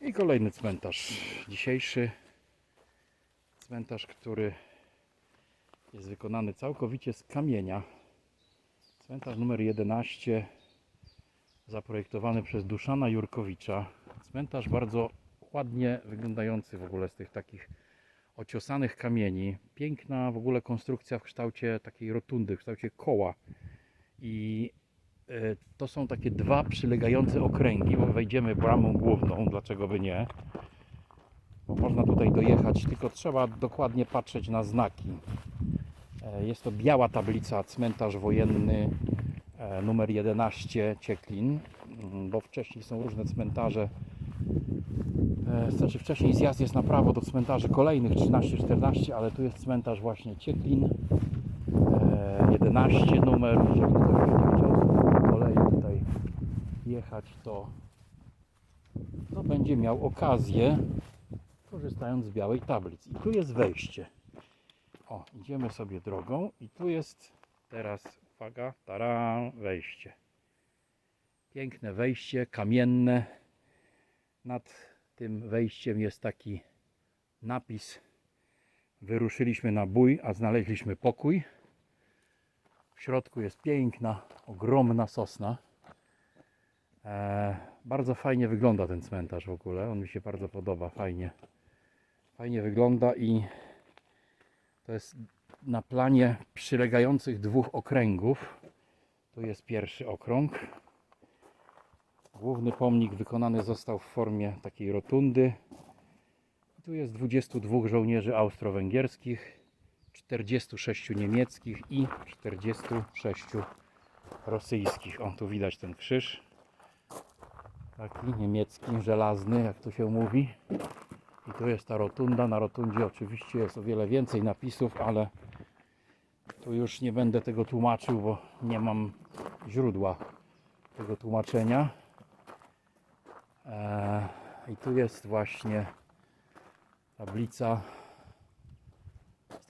I kolejny cmentarz. Dzisiejszy cmentarz, który jest wykonany całkowicie z kamienia. Cmentarz numer 11 zaprojektowany przez Duszana Jurkowicza. Cmentarz bardzo ładnie wyglądający w ogóle z tych takich ociosanych kamieni. Piękna w ogóle konstrukcja w kształcie takiej rotundy, w kształcie koła. I to są takie dwa przylegające okręgi, bo wejdziemy bramą główną, dlaczego by nie? Bo można tutaj dojechać, tylko trzeba dokładnie patrzeć na znaki. E, Jest to biała tablica, cmentarz wojenny e, numer 11 Cieklin, mm, bo wcześniej są różne cmentarze. E, Znaczy wcześniej zjazd jest na prawo do cmentarzy kolejnych 13-14, ale tu jest cmentarz właśnie Cieklin e, 11 numer, jeżeli ktoś nie chciał kolei tutaj jechać, to, to będzie miał okazję korzystając z białej tablicy. I tu jest wejście. O, idziemy sobie drogą i tu jest teraz, uwaga, tara, wejście. Piękne wejście, kamienne. Nad tym wejściem jest taki napis Wyruszyliśmy na bój, a znaleźliśmy pokój. W środku jest piękna, ogromna sosna. E, bardzo fajnie wygląda ten cmentarz w ogóle. On mi się bardzo podoba, fajnie. Fajnie wygląda i to jest na planie przylegających dwóch okręgów. Tu jest pierwszy okrąg. Główny pomnik wykonany został w formie takiej rotundy. Tu jest 22 żołnierzy austro-węgierskich, 46 niemieckich i 46 rosyjskich. O, tu widać ten krzyż. Taki niemiecki, żelazny, jak to się mówi. I tu jest ta rotunda. Na rotundzie oczywiście jest o wiele więcej napisów, ale tu już nie będę tego tłumaczył, bo nie mam źródła tego tłumaczenia. Eee, I tu jest właśnie tablica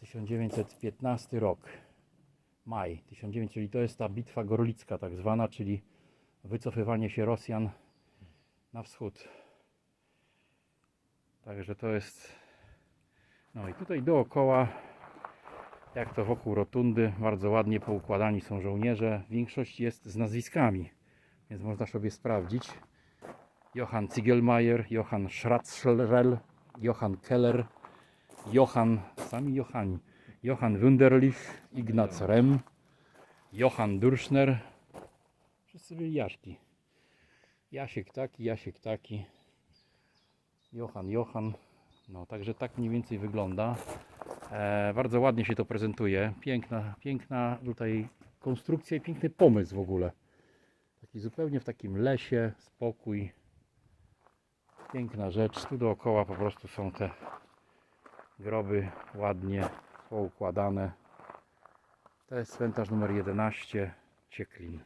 1915 rok. Maj 1900, czyli to jest ta bitwa gorlicka tak zwana, czyli wycofywanie się Rosjan na wschód. Także to jest. No i tutaj dookoła, jak to wokół rotundy, bardzo ładnie poukładani są żołnierze. Większość jest z nazwiskami, więc można sobie sprawdzić. Johann Ziegelmeier, Johann Schratzschrell, Johann Keller, Johann, sami Johanni, Johann Wunderlich, Ignaz Rem, Johann Durschner. Wszyscy byli Jaszki. Jasiek taki, Jasiek taki. Johan, Johan. No, także tak mniej więcej wygląda. E, bardzo ładnie się to prezentuje. Piękna, piękna tutaj konstrukcja i piękny pomysł w ogóle. Taki zupełnie w takim lesie, spokój. Piękna rzecz. Tu dookoła po prostu są te groby ładnie poukładane. To jest cmentarz numer 11 Cieklin.